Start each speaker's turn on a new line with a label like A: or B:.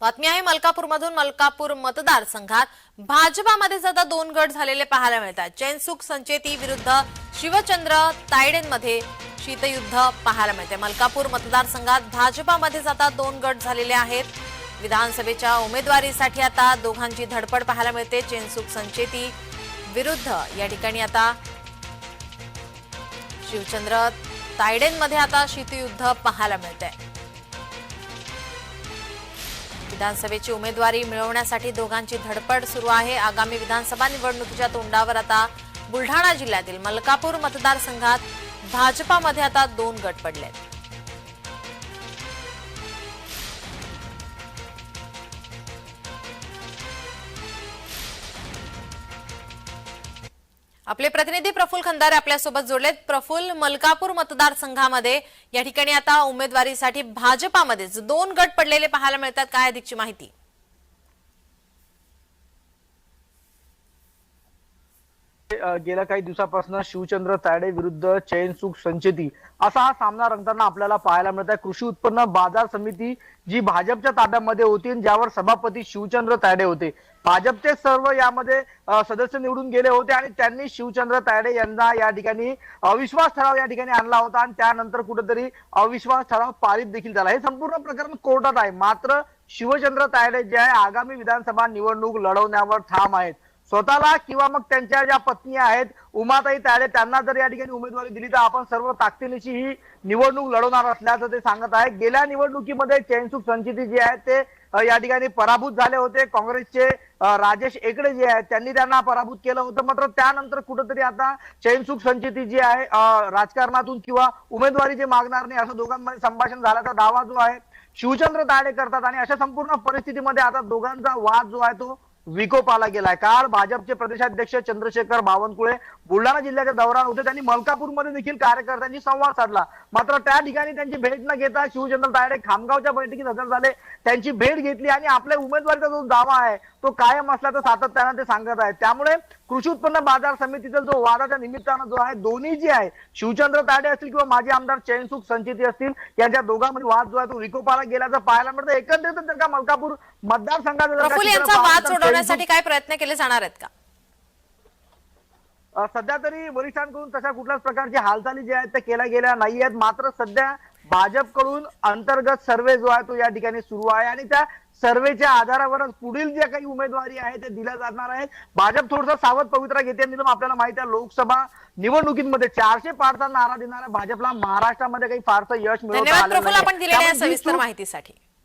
A: बातमी आहे मलकापूरमधून मलकापूर मतदारसंघात भाजपामध्ये सध्या दोन गट झालेले पाहायला मिळतात. चैनसुख संचेती विरुद्ध शिवचंद्र तायडेंमध्ये शीतयुद्ध पाहायला मिळते मलकापूर मतदारसंघात भाजपामध्ये जाता दोन गट झालेले आहेत. विधानसभेच्या उमेदवारीसाठी आता दोघांची धडपड पाहायला मिळते. चैनसुख संचेती विरुद्ध या ठिकाणी आता शिवचंद्र तायडेंमध्ये आता शीतयुद्ध पाहायला मिळते विधानसभेची उमेदवारी मिळवण्यासाठी दोघांची धडपड सुरू आहे. आगामी विधानसभा निवडणुकीच्या तोंडावर आता बुलढाणा जिल्ह्यातील मलकापूर मतदारसंघात भाजपामध्ये आता दोन गट पडले आहेत आपले प्रतिनिधी प्रफुल खंदारे आपल्यासोबत जोडलेत. प्रफुल मलकापूर मतदारसंघामध्ये या ठिकाणी आता उमेदवारीसाठी भाजपामध्येच दोन गट पडलेले पाहायला मिळतात. काय अधिकची माहिती?
B: गेल्या काही दिवसापासून शिवचंद्र तायडे विरुद्ध चैनसुख संचेती असा हा सामना रंगताना आपल्याला पाहायला मिळत आहे. कृषी उत्पन्न बाजार समिती जी भाजपच्या ताब्यामध्ये होती ज्यावर सभापती शिवचंद्र तायडे होते. भाजपचे सर्व यामध्ये सदस्य निवडून गेले होते आणि त्यांनी शिवचंद्र तायडे यांना या ठिकाणी अविश्वास ठराव या ठिकाणी आणला होता आणि त्यानंतर कुठेतरी अविश्वास ठराव पारित देखील झाला. हे संपूर्ण प्रकरण कोर्टात आहे. मात्र शिवचंद्र तायडे जे आहे आगामी विधानसभा निवडणूक लढवण्यावर ठाम आहेत. स्वतःला किंवा मग त्यांच्या ज्या पत्नी आहेत उमाताई तायडे त्यांना जर या ठिकाणी उमेदवारी दिली तर आपण सर्व ताकदीनिशी ही निवडणूक लढवणार असल्याचं ते सांगत आहे. गेल्या निवडणुकीमध्ये चैनसुख संचिती जे आहेत ते या ठिकाणी पराभूत झाले होते. काँग्रेसचे राजेश एकडे जे आहेत त्यांनी त्यांना पराभूत केलं होतं. मात्र त्यानंतर कुठंतरी आता चैनसुख संचिती जी आहे राजकारणातून किंवा उमेदवारी जे मागणार नाही असं दोघांमध्ये संभाषण झाल्याचा दावा जो आहे शिवचंद्र तायडे करतात. आणि अशा संपूर्ण परिस्थितीमध्ये आता दोघांचा वाद जो आहे तो विकोपाला गेलाय. काल भाजपचे प्रदेशाध्यक्ष चंद्रशेखर बावनकुळे बुलढाणा जिल्ह्याच्या दौऱ्यावर होते. त्यांनी मलकापूरमध्ये देखील कार्यकर्त्यांशी संवाद साधला. मात्र त्या ठिकाणी त्यांची भेट न घेता शिवचंद्र तायडे खामगावच्या बैठकीत हजर झाले. त्यांची भेट घेतली आणि आपल्या उमेदवारीचा जो दावा आहे तो कायम असल्याचं सातत्यानं ते सांगत आहेत. त्यामुळे कृषी उत्पन्न बाजार समितीचा जो वादाच्या निमित्तानं जो आहे दोन्ही जे आहे शिवचंद्र तायडे असतील किंवा माजी आमदार चैनसुख संचिती असतील यांच्या दोघांमध्ये वाद जो आहे तो विकोपाला गेल्याचं पाहायला मिळतं. एकंदरीत जर का मलकापूर मतदारसंघात
A: यांचा वाद सोडवण्यासाठी काय प्रयत्न केले जाणार आहेत का?
B: सध्या तरी वरिष्ठांकडून तशा कुठल्याच प्रकारची हालचाली ज्या आहेत त्या केल्या गेल्या नाही आहेत. मात्र सध्या भाजपकडून अंतर्गत सर्वे जो आहे तो या ठिकाणी सुरू आहे आणि त्या सर्वेच्या आधारावरच पुढील जे काही उमेदवारी आहे ते दिल्या जाणार आहेत. भाजप थोडसा सावध पवित्रा घेते निलम आपल्याला माहिती आहे लोकसभा निवडणुकीमध्ये चारशे पारचा नारा देणाऱ्या भाजपला महाराष्ट्रामध्ये काही फारसं यश नाहीये.
A: आपण दिलेल्या सविस्तर माहितीसाठी.